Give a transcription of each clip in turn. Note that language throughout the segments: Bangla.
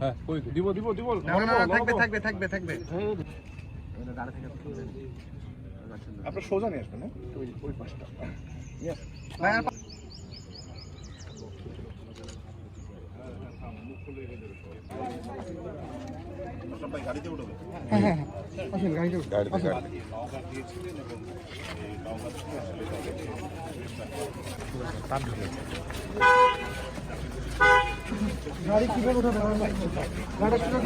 হ্যাঁ কই? দিব দিব দিব। না না না, থাকবে থাকবে থাকবে থাকবে। আপনার সোজা নিয়ে আসবেন হ্যাঁ? ওই ওই পাশটা। গাড়ি কিভাবে উঠাবে গাড়ি কিভাবে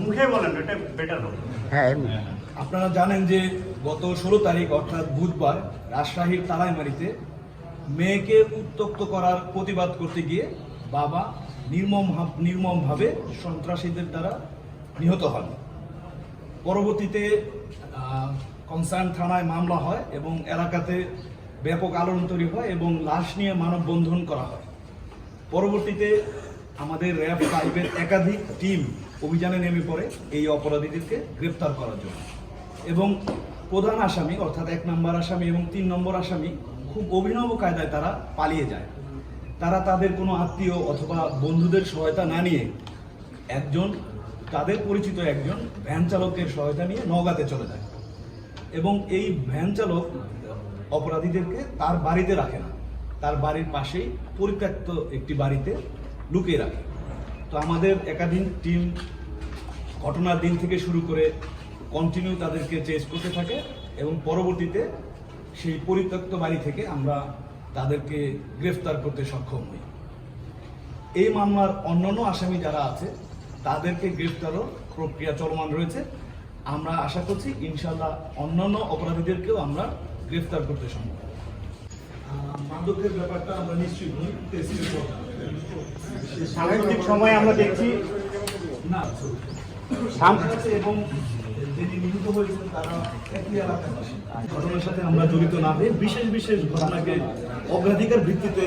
মুখে বলেন এটা বেটার হবে। হ্যাঁ আপনারা জানেন যে গত ষোলো তারিখ অর্থাৎ বুধবার রাজশাহীর তালাইমারিতে মেয়েকে উত্তক্ত করার প্রতিবাদ করতে গিয়ে বাবা নির্মম নির্মমভাবে সন্ত্রাসীদের দ্বারা নিহত হন। পরবর্তীতে কনসার্ন থানায় মামলা হয় এবং এলাকাতে ব্যাপক আলোড়ন তৈরি হয় এবং লাশ নিয়ে মানববন্ধন করা হয়। পরবর্তীতে আমাদের র্যাব ফাইভের একাধিক টিম অভিযানে নেমে পড়ে এই অপরাধীদেরকে গ্রেপ্তার করার জন্য। এবং প্রধান আসামি, অর্থাৎ এক নম্বর আসামি এবং তিন নম্বর আসামি খুব অভিনব কায়দায় তারা পালিয়ে যায়। তারা তাদের কোনো আত্মীয় অথবা বন্ধুদের সহায়তা না নিয়ে একজন, তাদের পরিচিত একজন ভ্যান চালকের সহায়তা নিয়ে নওগাঁতে চলে যায়। এবং এই ভ্যান চালক অপরাধীদেরকে তার বাড়িতে রাখে না। তার বাড়ির পাশেই পরিত্যক্ত একটি বাড়িতে লুকিয়ে রাখে। তো আমাদের একাধিক টিম ঘটনার দিন থেকে শুরু করে কন্টিনিউ তাদেরকে চেস করতে থাকে এবং পরবর্তীতে সেই পরিত্যক্ত বাড়ি থেকে আমরা তাদেরকে গ্রেফতার করতে সক্ষম হই। এই মামলার অন্যান্য আসামি যারা আছে, তাদেরকে গ্রেফতারও প্রক্রিয়া চলমান রয়েছে। আমরা আশা করছি ইনশাল্লাহ অন্যান্য অপরাধীদেরকেও আমরা গ্রেফতার করতে সম্ভব মাদকের ব্যাপারটা আমরা তেসিলের কথা সাম্প্রতিক সময়ে আমরা দেখছি এবং যিনি নিহত হয়েছেন তারা ঘটনার সাথে আমরা জড়িত না হয়ে বিশেষ বিশেষ ঘটনাকে অগ্রাধিকার ভিত্তিতে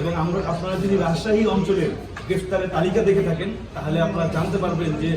এবং আমরা আপনারা যদি রাজশাহী অঞ্চলের গ্রেফতারের তালিকা দেখে থাকেন, তাহলে আপনারা জানতে পারবেন যে